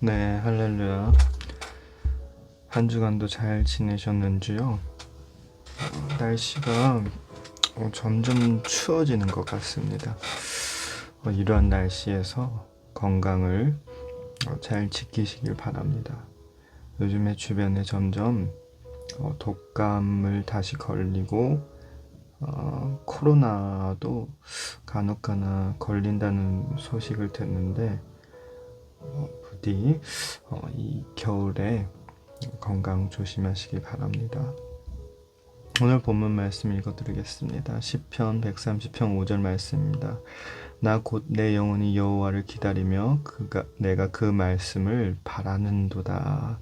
네, 할렐루야. 한 주간도 잘 지내셨는지요? 어, 날씨가 어, 점점 추워지는 것 같습니다. 어, 이러한 날씨에서 건강을 어, 잘 지키시길 바랍니다. 요즘에 주변에 점점 어, 독감을 다시 걸리고 어, 코로나도 간혹가나 걸린다는 소식을 듣는데 어, 부디 어, 이 겨울에 건강 조심하시기 바랍니다. 오늘 본문 말씀 읽어드리겠습니다. 10편 130편 5절 말씀입니다. 나 곧 내 영혼이 여호와를 기다리며 그가 내가 그 말씀을 바라는도다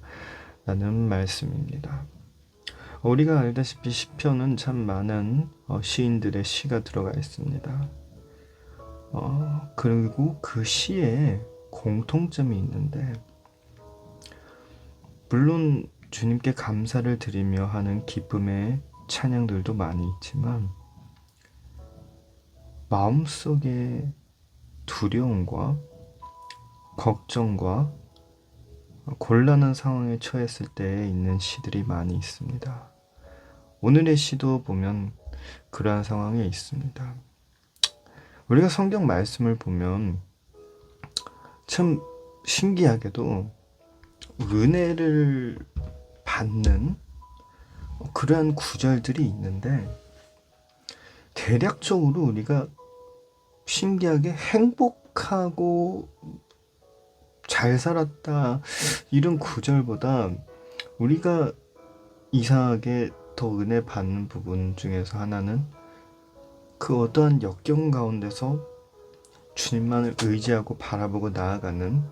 라는 말씀입니다. 우리가 알다시피 시편은 참 많은 어, 시인들의 시가 들어가 있습니다. 어, 그리고 그 시에 공통점이 있는데 물론 주님께 감사를 드리며 하는 기쁨의 찬양들도 많이 있지만 마음속에 두려움과 걱정과 곤란한 상황에 처했을 때 있는 시들이 많이 있습니다. 오늘의 시도 보면 그러한 상황에 있습니다. 우리가 성경 말씀을 보면 참 신기하게도 은혜를 받는 그러한 구절들이 있는데 대략적으로 우리가 신기하게 행복하고 잘 살았다 이런 구절보다 우리가 이상하게 더 은혜 받는 부분 중에서 하나는 그 어떠한 역경 가운데서 주님만을 의지하고 바라보고 나아가는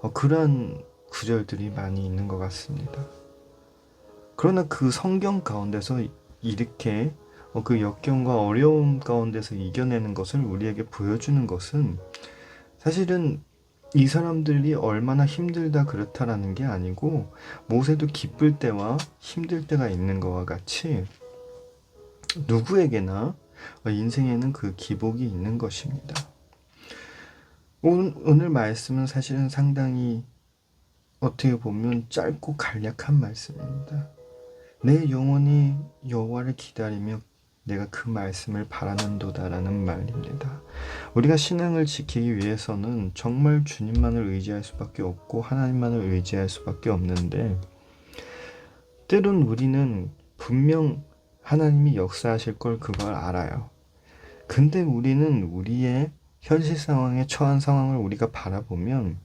어, 그러한 구절들이 많이 있는 것 같습니다. 그러나 그 성경 가운데서 이렇게 어, 그 역경과 어려움 가운데서 이겨내는 것을 우리에게 보여주는 것은 사실은 이 사람들이 얼마나 힘들다 그렇다라는 게 아니고 모세도 기쁠 때와 힘들 때가 있는 것과 같이 누구에게나 인생에는 그 기복이 있는 것입니다. 오늘, 말씀은 사실은 상당히 어떻게 보면 짧고 간략한 말씀입니다. 내 영혼이 여호와를 기다리며 내가 그 말씀을 바라는도다라는 말입니다. 우리가 신앙을 지키기 위해서는 정말 주님만을 의지할 수밖에 없고 하나님만을 의지할 수밖에 없는데 때론 우리는 분명 하나님이 역사하실 걸 그걸 알아요. 근데 우리는 우리의 현실 상황에 처한 상황을 우리가 바라보면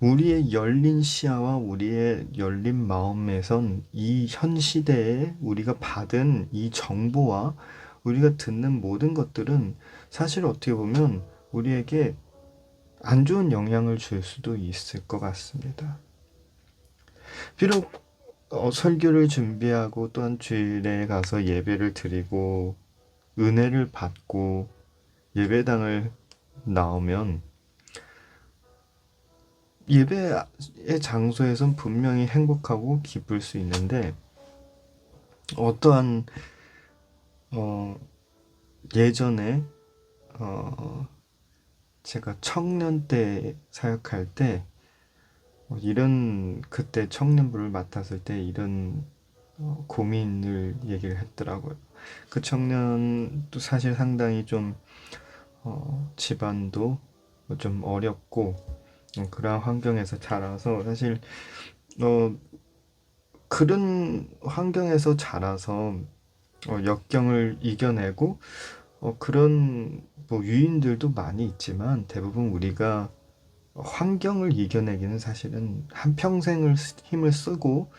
우리의 열린 시야와 우리의 열린 마음에선 이 현 시대에 우리가 받은 이 정보와 우리가 듣는 모든 것들은 사실 어떻게 보면 우리에게 안 좋은 영향을 줄 수도 있을 것 같습니다. 비록 어, 설교를 준비하고 또한 주일에 가서 예배를 드리고 은혜를 받고 예배당을 나오면 예배의 장소에선 분명히 행복하고 기쁠 수 있는데 어떠한 어 예전에 어 제가 청년 때 사역할 때 어, 이런 그때 청년부를 맡았을 때 이런 어, 고민을 얘기를 했더라고요. 그 청년도 사실 상당히 좀 어, 집안도 좀 어렵고 어, 그러한 환경에서 자라서 사실 어 그런 환경에서 자라서 어, 역경을 이겨내고 어, 그런 뭐 유인들도 많이 있지만 대부분 우리가 환경을 이겨내기는 사실은 한 평생을 힘을 쓰고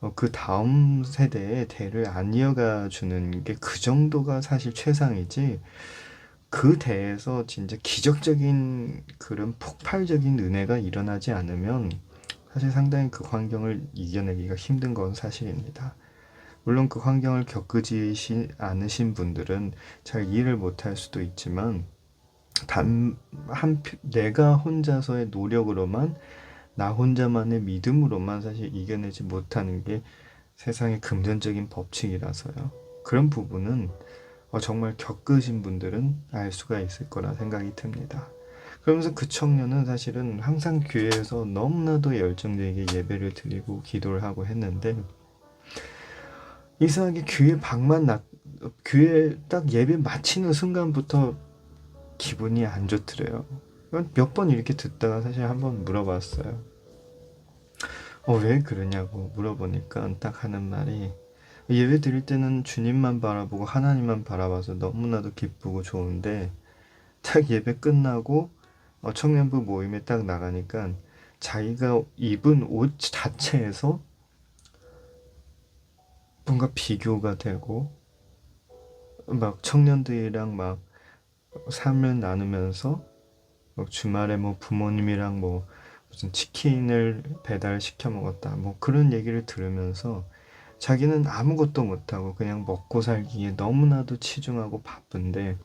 어, 그 다음 세대에 대를 안 이어가 주는 게 그 정도가 사실 최상이지 그 대에서 진짜 기적적인 그런 폭발적인 은혜가 일어나지 않으면 사실 상당히 그 환경을 이겨내기가 힘든 건 사실입니다. 물론 그 환경을 겪으지 않으신 분들은 잘 이해를 못할 수도 있지만 단 한 내가 혼자서의 노력으로만 나 혼자만의 믿음으로만 사실 이겨내지 못하는 게 세상의 금전적인 법칙이라서요. 그런 부분은 어, 정말 겪으신 분들은 알 수가 있을 거라 생각이 듭니다. 그러면서 그 청년은 사실은 항상 교회에서 너무나도 열정되게 예배를 드리고 기도를 하고 했는데 이상하게 교회 방만 나 교회 딱 예배 마치는 순간부터 기분이 안 좋더래요. 몇 번 이렇게 듣다가 사실 한번 물어봤어요. 어, 왜 그러냐고 물어보니까 딱 하는 말이 예배 드릴 때는 주님만 바라보고 하나님만 바라봐서 너무나도 기쁘고 좋은데 딱 예배 끝나고 어, 청년부 모임에 딱 나가니까 자기가 입은 옷 자체에서 뭔가 비교가 되고 막 청년들이랑 막 삶을 나누면서 막 주말에 뭐 부모님이랑 뭐 무슨 치킨을 배달 시켜 먹었다 뭐 그런 얘기를 들으면서 자기는 아무것도 못하고 그냥 먹고 살기에 너무나도 치중하고 바쁜데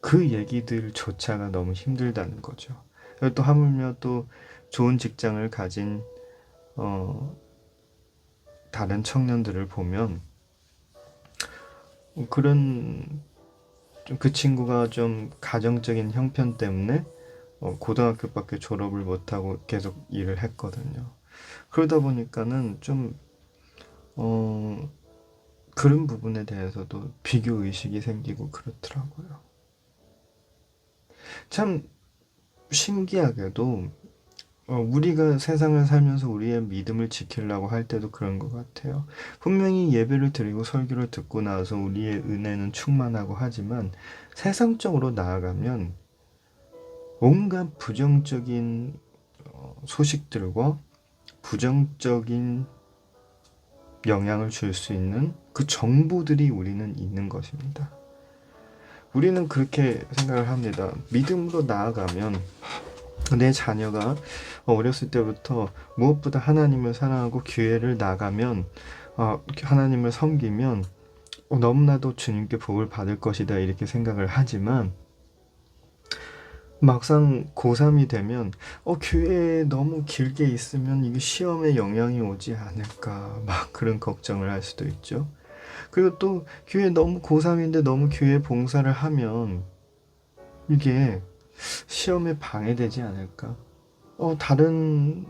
그 얘기들조차가 너무 힘들다는 거죠. 또 하물며 또 좋은 직장을 가진 어 다른 청년들을 보면 그런 좀 그 친구가 좀 가정적인 형편 때문에 어, 고등학교밖에 졸업을 못하고 계속 일을 했거든요. 그러다 보니까는 좀 어, 그런 부분에 대해서도 비교 의식이 생기고 그렇더라고요. 참 신기하게도 어, 우리가 세상을 살면서 우리의 믿음을 지키려고 할 때도 그런 것 같아요. 분명히 예배를 드리고 설교를 듣고 나서 우리의 은혜는 충만하고 하지만 세상적으로 나아가면 온갖 부정적인 어, 소식들과 부정적인 영향을 줄 수 있는 그 정보들이 우리는 있는 것입니다. 우리는 그렇게 생각을 합니다. 믿음으로 나아가면 내 자녀가 어렸을 때부터 무엇보다 하나님을 사랑하고 교회를 나가면 어, 하나님을 섬기면 어, 너무나도 주님께 복을 받을 것이다 이렇게 생각을 하지만 막상 고3이 되면 어 교회에 너무 길게 있으면 이게 시험에 영향이 오지 않을까 막 그런 걱정을 할 수도 있죠. 그리고 또 교회 너무 고3인데 너무 교회 봉사를 하면 이게 시험에 방해되지 않을까? 어, 다른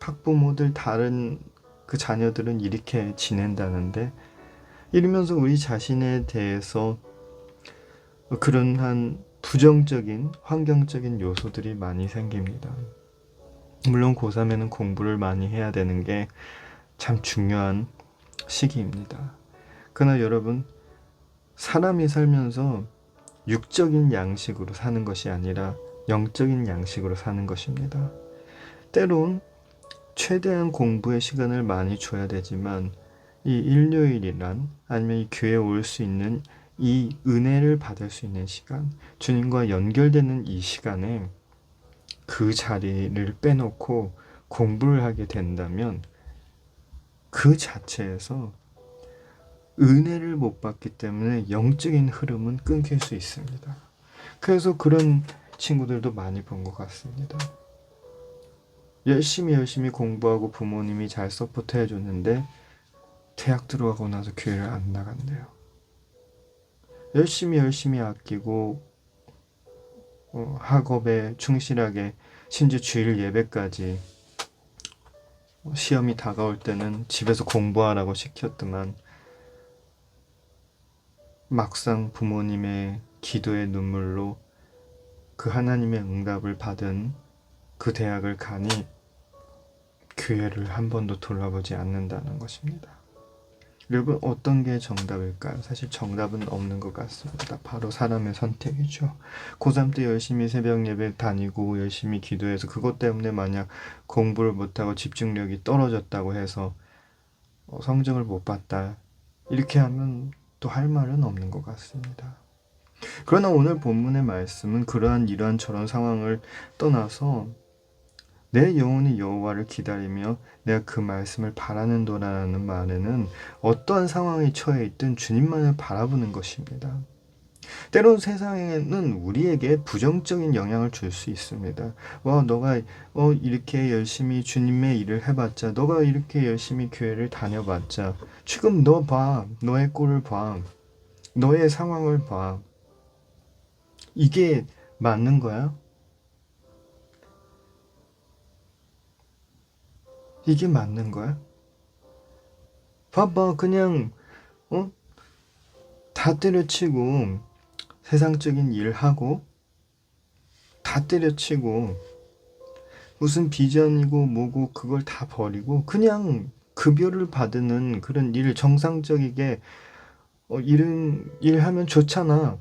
학부모들, 다른 그 자녀들은 이렇게 지낸다는데, 이러면서 우리 자신에 대해서 그런 한 부정적인 환경적인 요소들이 많이 생깁니다. 물론 고3에는 공부를 많이 해야 되는 게 참 중요한 시기입니다. 그러나 여러분, 사람이 살면서 육적인 양식으로 사는 것이 아니라 영적인 양식으로 사는 것입니다. 때론 최대한 공부의 시간을 많이 줘야 되지만 이 일요일이란 아니면 이 교회에 올 수 있는 이 은혜를 받을 수 있는 시간, 주님과 연결되는 이 시간에 그 자리를 빼놓고 공부를 하게 된다면 그 자체에서 은혜를 못 받기 때문에 영적인 흐름은 끊길 수 있습니다. 그래서 그런 친구들도 많이 본 것 같습니다. 열심히 열심히 공부하고 부모님이 잘 서포트 해줬는데 대학 들어가고 나서 교회를 안 나간대요. 열심히 열심히 아끼고 어, 학업에 충실하게 심지어 주일 예배까지 시험이 다가올 때는 집에서 공부하라고 시켰더만 막상 부모님의 기도의 눈물로 그 하나님의 응답을 받은 그 대학을 가니 교회를 한 번도 돌아보지 않는다는 것입니다. 여러분 어떤 게 정답일까요? 사실 정답은 없는 것 같습니다. 바로 사람의 선택이죠. 고3 때 열심히 새벽 예배 다니고 열심히 기도해서 그것 때문에 만약 공부를 못하고 집중력이 떨어졌다고 해서 어, 성적을 못 봤다. 이렇게 하면 또 할 말은 없는 것 같습니다. 그러나 오늘 본문의 말씀은 그러한 이러한 저런 상황을 떠나서 내 영혼이 여호와를 기다리며 내가 그 말씀을 바라는도라는 말에는 어떠한 상황에 처해 있든 주님만을 바라보는 것입니다. 때론 세상에는 우리에게 부정적인 영향을 줄 수 있습니다. 와, 너가 어, 이렇게 열심히 주님의 일을 해봤자, 너가 이렇게 열심히 교회를 다녀봤자, 지금 너 봐, 너의 꼴을 봐, 너의 상황을 봐. 이게 맞는 거야? 이게 맞는 거야? 봐봐, 그냥, 어? 다 때려치고, 세상적인 일 하고, 다 때려치고, 무슨 비전이고 뭐고 그걸 다 버리고, 그냥 급여를 받는 그런 일, 정상적이게, 어, 일은, 일하면 좋잖아.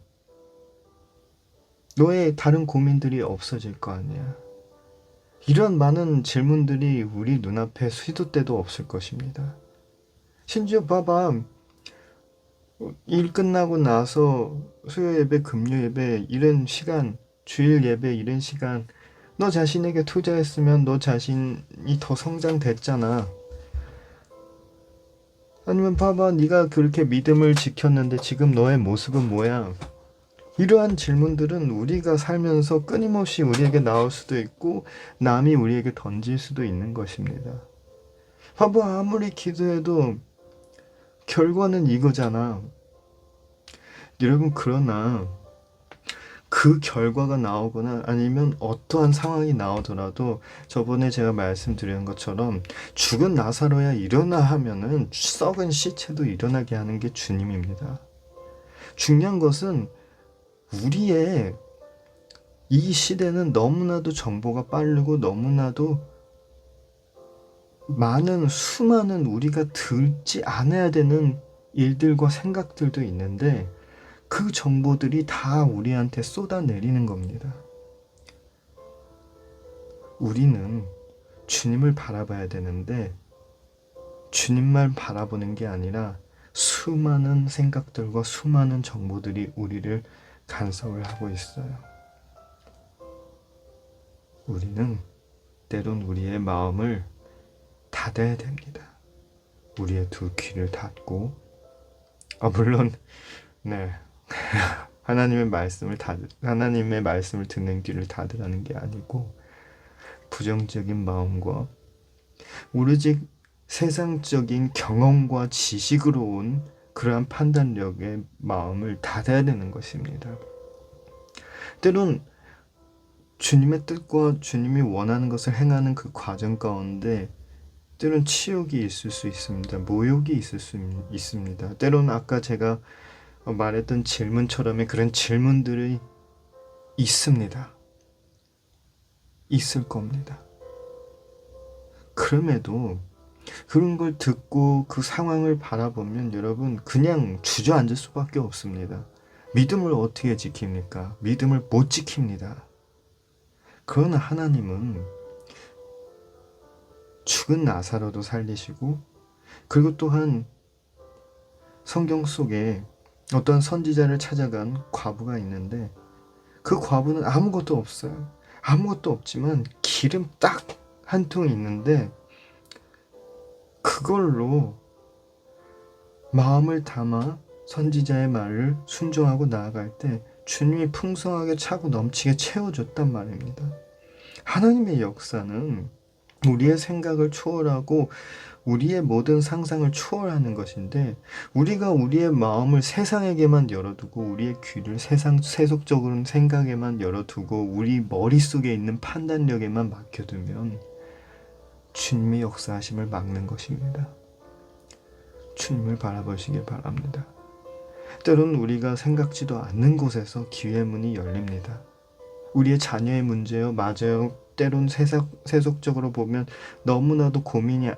너의 다른 고민들이 없어질 거 아니야. 이런 많은 질문들이 우리 눈앞에 수도 때도 없을 것입니다. 심지어 봐봐. 일 끝나고 나서 수요 예배, 금요 예배, 이런 시간, 주일 예배, 이런 시간, 너 자신에게 투자했으면 너 자신이 더 성장됐잖아. 아니면 봐봐, 네가 그렇게 믿음을 지켰는데 지금 너의 모습은 뭐야? 이러한 질문들은 우리가 살면서 끊임없이 우리에게 나올 수도 있고 남이 우리에게 던질 수도 있는 것입니다. 봐봐 아무리 기도해도 결과는 이거잖아. 여러분 그러나 그 결과가 나오거나 아니면 어떠한 상황이 나오더라도 저번에 제가 말씀드린 것처럼 죽은 나사로야 일어나 하면은 썩은 시체도 일어나게 하는 게 주님입니다. 중요한 것은 우리의 이 시대는 너무나도 정보가 빠르고 너무나도 많은 수많은 우리가 들지 않아야 되는 일들과 생각들도 있는데 그 정보들이 다 우리한테 쏟아내리는 겁니다. 우리는 주님을 바라봐야 되는데 주님만 바라보는 게 아니라 수많은 생각들과 수많은 정보들이 우리를 간섭을 하고 있어요. 우리는 때론 우리의 마음을 닫아야 됩니다. 우리의 두 귀를 닫고, 아, 물론, 네. 하나님의 말씀을 닫, 하나님의 말씀을 듣는 귀를 닫으라는 게 아니고, 부정적인 마음과 오로지 세상적인 경험과 지식으로 온 그러한 판단력의 마음을 닫아야 되는 것입니다. 때론 주님의 뜻과 주님이 원하는 것을 행하는 그 과정 가운데 때론 치욕이 있을 수 있습니다. 모욕이 있을 수 있습니다. 때론 아까 제가 말했던 질문처럼의 그런 질문들이 있습니다. 있을 겁니다. 그럼에도 그런 걸 듣고 그 상황을 바라보면 여러분 그냥 주저앉을 수밖에 없습니다. 믿음을 어떻게 지킵니까? 믿음을 못 지킵니다. 그러나 하나님은 죽은 나사로도 살리시고 그리고 또한 성경 속에 어떤 선지자를 찾아간 과부가 있는데 그 과부는 아무것도 없어요. 아무것도 없지만 기름 딱 한 통 있는데 그걸로 마음을 담아 선지자의 말을 순종하고 나아갈 때 주님이 풍성하게 차고 넘치게 채워줬단 말입니다. 하나님의 역사는 우리의 생각을 초월하고 우리의 모든 상상을 초월하는 것인데 우리가 우리의 마음을 세상에게만 열어두고 우리의 귀를 세상 세속적인 생각에만 열어두고 우리 머릿속에 있는 판단력에만 맡겨두면 주님의 역사하심을 막는 것입니다. 주님을 바라보시길 바랍니다. 때론 우리가 생각지도 않는 곳에서 기회 문이 열립니다. 우리의 자녀의 문제요, 맞아요. 때론 세속, 세속적으로 보면 너무나도 고민이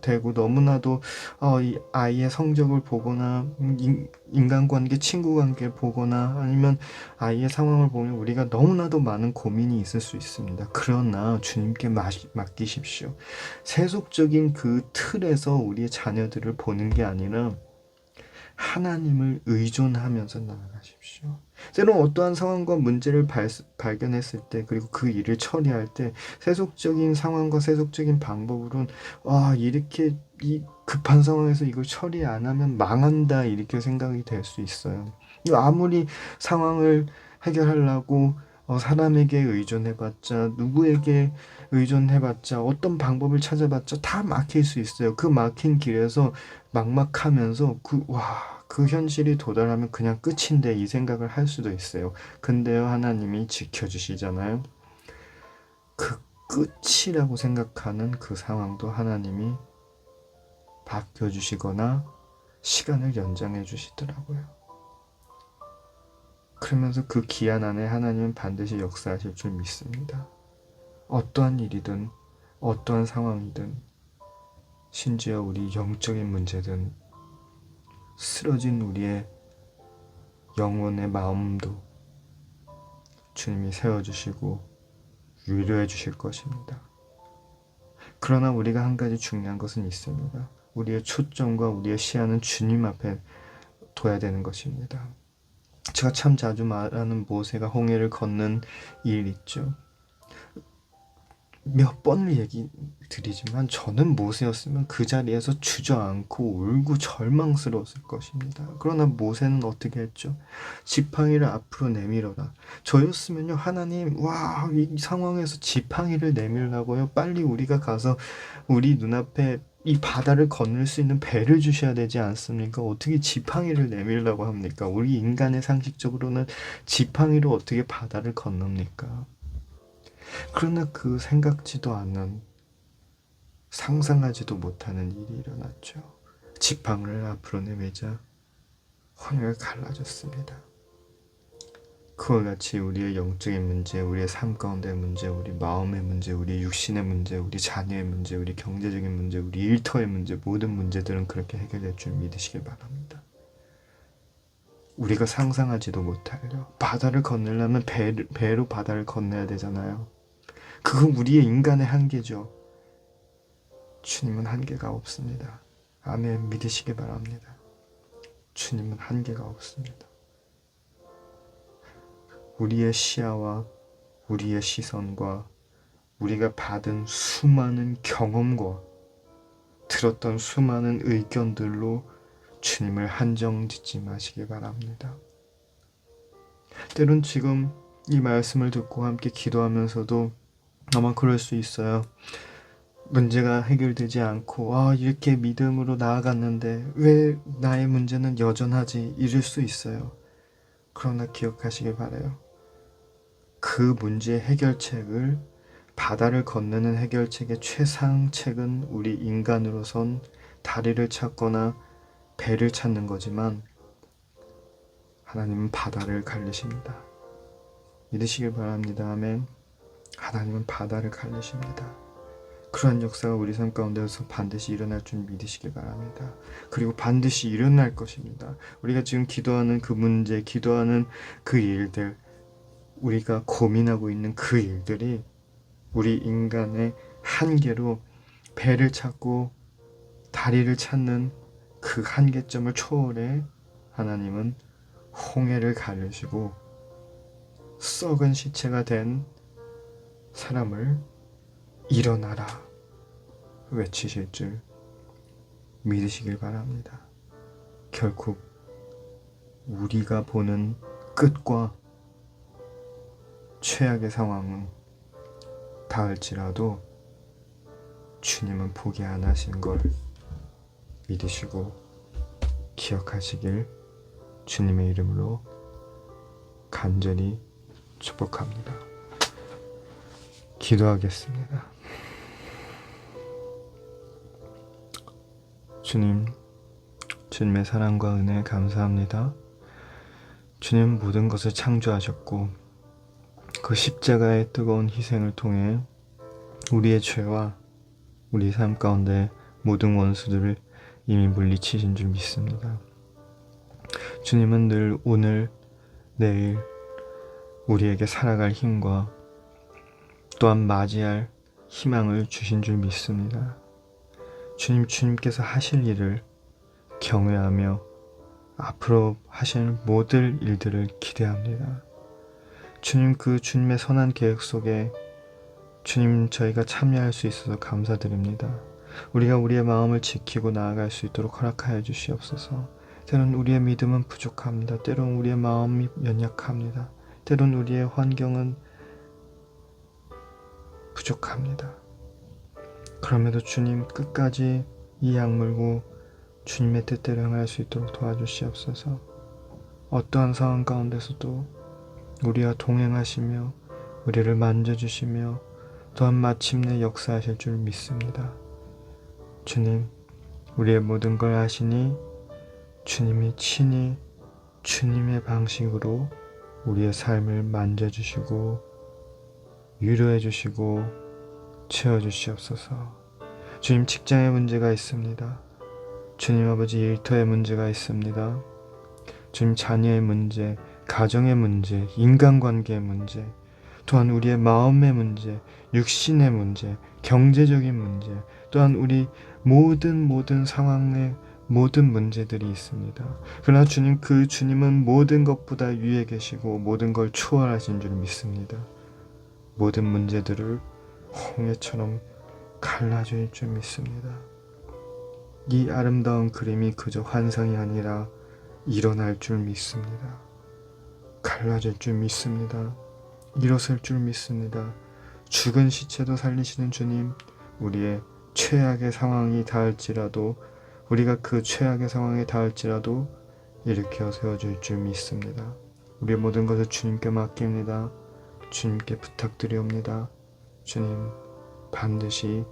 되고 너무나도 어, 이 아이의 성적을 보거나 인, 인간관계, 친구관계를 보거나 아니면 아이의 상황을 보면 우리가 너무나도 많은 고민이 있을 수 있습니다. 그러나 주님께 맡기십시오. 세속적인 그 틀에서 우리의 자녀들을 보는 게 아니라 하나님을 의존하면서 나아가십시오. 때론 어떠한 상황과 문제를 발, 발견했을 때 그리고 그 일을 처리할 때 세속적인 상황과 세속적인 방법으로는 와 이렇게 이 급한 상황에서 이걸 처리 안 하면 망한다 이렇게 생각이 될 수 있어요. 아무리 상황을 해결하려고 어, 사람에게 의존해봤자 누구에게 의존해봤자 어떤 방법을 찾아봤자 다 막힐 수 있어요. 그 막힌 길에서 막막하면서 그 와 그 현실이 도달하면 그냥 끝인데 이 생각을 할 수도 있어요. 근데요, 하나님이 지켜주시잖아요. 그 끝이라고 생각하는 그 상황도 하나님이 바뀌어주시거나 시간을 연장해 주시더라고요. 그러면서 그 기한 안에 하나님은 반드시 역사하실 줄 믿습니다. 어떠한 일이든 어떠한 상황이든 심지어 우리 영적인 문제든 쓰러진 우리의 영혼의 마음도 주님이 세워주시고 위로해 주실 것입니다. 그러나 우리가 한 가지 중요한 것은 있습니다. 우리의 초점과 우리의 시야는 주님 앞에 둬야 되는 것입니다. 제가 참 자주 말하는 모세가 홍해를 걷는 일 있죠. 몇 번을 얘기 드리지만 저는 모세였으면 그 자리에서 주저앉고 울고 절망스러웠을 것입니다. 그러나 모세는 어떻게 했죠? 지팡이를 앞으로 내밀어라. 저였으면요, 하나님, 와, 이 상황에서 지팡이를 내밀라고요? 빨리 우리가 가서 우리 눈앞에 이 바다를 건널 수 있는 배를 주셔야 되지 않습니까? 어떻게 지팡이를 내밀라고 합니까? 우리 인간의 상식적으로는 지팡이로 어떻게 바다를 건넙니까? 그러나 그 생각지도 않는 상상하지도 못하는 일이 일어났죠. 지팡이를 앞으로 내밀자 혼을 갈라졌습니다. 그와 같이 우리의 영적인 문제, 우리의 삶 가운데 문제, 우리 마음의 문제, 우리 육신의 문제, 우리 자녀의 문제, 우리 경제적인 문제, 우리 일터의 문제, 모든 문제들은 그렇게 해결될 줄 믿으시길 바랍니다. 우리가 상상하지도 못할요. 바다를 건너려면 배, 배로 바다를 건너야 되잖아요. 그건 우리의 인간의 한계죠. 주님은 한계가 없습니다. 아멘 믿으시기 바랍니다. 주님은 한계가 없습니다. 우리의 시야와 우리의 시선과 우리가 받은 수많은 경험과 들었던 수많은 의견들로 주님을 한정 짓지 마시기 바랍니다. 때론 지금 이 말씀을 듣고 함께 기도하면서도 아마 그럴 수 있어요. 문제가 해결되지 않고 아 이렇게 믿음으로 나아갔는데 왜 나의 문제는 여전하지 이럴 수 있어요. 그러나 기억하시길 바래요. 그 문제의 해결책을 바다를 건너는 해결책의 최상책은 우리 인간으로선 다리를 찾거나 배를 찾는 거지만 하나님은 바다를 갈리십니다. 믿으시길 바랍니다. 아멘. 하나님은 바다를 갈리십니다. 그러한 역사가 우리 삶 가운데서 반드시 일어날 줄 믿으시길 바랍니다. 그리고 반드시 일어날 것입니다. 우리가 지금 기도하는 그 문제, 기도하는 그 일들, 우리가 고민하고 있는 그 일들이 우리 인간의 한계로 배를 찾고 다리를 찾는 그 한계점을 초월해 하나님은 홍해를 가르시고 썩은 시체가 된 사람을 일어나라 외치실 줄 믿으시길 바랍니다. 결국 우리가 보는 끝과 최악의 상황은 닿을지라도 주님은 포기 안 하신 걸 믿으시고 기억하시길 주님의 이름으로 간절히 축복합니다. 기도하겠습니다. 주님, 주님의 사랑과 은혜 감사합니다. 주님 모든 것을 창조하셨고 그 십자가의 뜨거운 희생을 통해 우리의 죄와 우리 삶 가운데 모든 원수들을 이미 물리치신 줄 믿습니다. 주님은 늘 오늘, 내일 우리에게 살아갈 힘과 또한 맞이할 희망을 주신 줄 믿습니다. 주님, 주님께서 하실 일을 경외하며 앞으로 하실 모든 일들을 기대합니다. 주님, 그 주님의 선한 계획 속에 주님 저희가 참여할 수 있어서 감사드립니다. 우리가 우리의 마음을 지키고 나아갈 수 있도록 허락하여 주시옵소서. 때론 우리의 믿음은 부족합니다. 때론 우리의 마음이 연약합니다. 때론 우리의 환경은 부족합니다. 그럼에도 주님 끝까지 이 약물고 주님의 뜻대로 행할 수 있도록 도와주시옵소서. 어떠한 상황 가운데서도 우리와 동행하시며 우리를 만져주시며 또한 마침내 역사하실 줄 믿습니다. 주님, 우리의 모든 걸 아시니 주님이 친히 주님의 방식으로 우리의 삶을 만져주시고 위로해 주시고 채워 주시옵소서. 주님 직장에 문제가 있습니다. 주님 아버지 일터에 문제가 있습니다. 주님 자녀의 문제, 가정의 문제, 인간관계의 문제, 또한 우리의 마음의 문제, 육신의 문제, 경제적인 문제, 또한 우리 모든 모든 상황의 모든 문제들이 있습니다. 그러나 주님 그 주님은 모든 것보다 위에 계시고 모든 걸 초월하신 줄 믿습니다. 모든 문제들을 홍해처럼 갈라줄 줄 믿습니다. 이 아름다운 그림이 그저 환상이 아니라 일어날 줄 믿습니다. 갈라질 줄 믿습니다. 일어설 줄 믿습니다. 죽은 시체도 살리시는 주님, 우리의 최악의 상황이 닿을지라도 우리가 그 최악의 상황에 닿을지라도 일으켜 세워줄 줄 믿습니다. 우리의 모든 것을 주님께 맡깁니다. 주님께 부탁드리옵니다. 주님, 반드시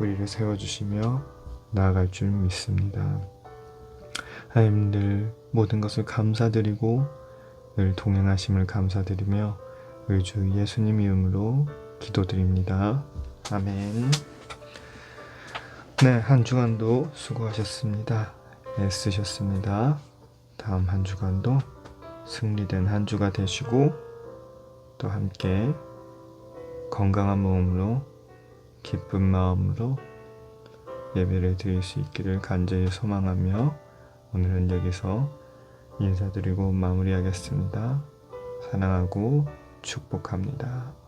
우리를 세워주시며 나아갈 줄 믿습니다. 하나님 늘 모든 것을 감사드리고 늘 동행하심을 감사드리며 우리 주 예수님 이름으로 기도드립니다. 아멘. 네, 한 주간도 수고하셨습니다. 애쓰셨습니다. 다음 한 주간도 승리된 한 주가 되시고 또 함께 건강한 몸으로 기쁜 마음으로 예배를 드릴 수 있기를 간절히 소망하며 오늘은 여기서 인사드리고 마무리하겠습니다. 사랑하고 축복합니다.